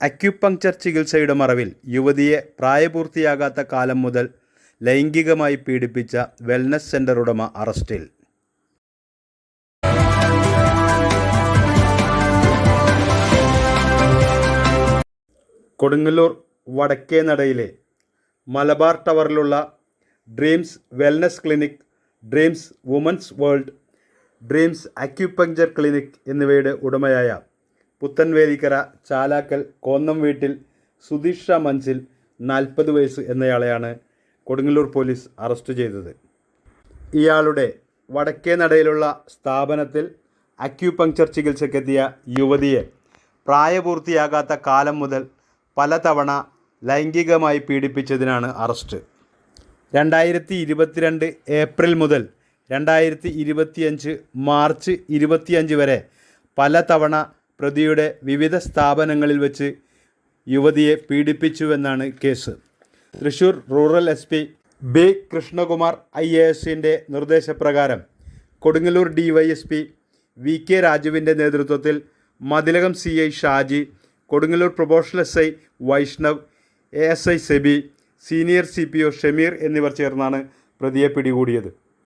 Acupuncture ചികിത്സയുടെ മറവിൽ യുവതിയെ പ്രായപൂർത്തിയാകാത്ത കാലം മുതൽ ലൈംഗികമായി പീഡിപ്പിച്ച വെൽനസ് സെന്റർ ഉടമ അറസ്റ്റിൽ. കൊടുങ്ങല്ലൂർ വടക്കേനടയിലെ Malabar ടവറിലുള്ള dreams wellness clinic dreams women's world dreams acupuncture clinic എന്നിവയുടെ ഉടമയായ പുത്തൻവേലിക്കര ചാലാക്കൽ കോന്നം വീട്ടിൽ സുധീഷ മഞ്ചിൽ നാൽപ്പത് വയസ്സ് എന്നയാളെയാണ് കൊടുങ്ങല്ലൂർ പോലീസ് അറസ്റ്റ് ചെയ്തത്. ഇയാളുടെ വടക്കേ നടയിലുള്ള സ്ഥാപനത്തിൽ അക്യൂപങ്ക്ചർ ചികിത്സയ്ക്കെത്തിയ യുവതിയെ പ്രായപൂർത്തിയാകാത്ത കാലം മുതൽ പലതവണ ലൈംഗികമായി പീഡിപ്പിച്ചതിനാണ് അറസ്റ്റ്. രണ്ടായിരത്തി ഇരുപത്തിരണ്ട് ഏപ്രിൽ മുതൽ രണ്ടായിരത്തി ഇരുപത്തിയഞ്ച് മാർച്ച് ഇരുപത്തിയഞ്ച് വരെ പലതവണ പ്രതിയുടെ വിവിധ സ്ഥാപനങ്ങളിൽ വെച്ച് യുവതിയെ പീഡിപ്പിച്ചുവെന്നാണ് case. Thrissur rural S P B Krishnakumar I A എസിന്റെ നിർദ്ദേശപ്രകാരം Kodungallur D Y S P V K രാജുവിന്റെ നേതൃത്വത്തിൽ Mathilakam C I Shaji Kodungallur probationary S I Vaishnav A S I Sebi senior C P O Shameer എന്നിവർ ചേർന്നാണ് പ്രതിയെ പിടികൂടിയത്.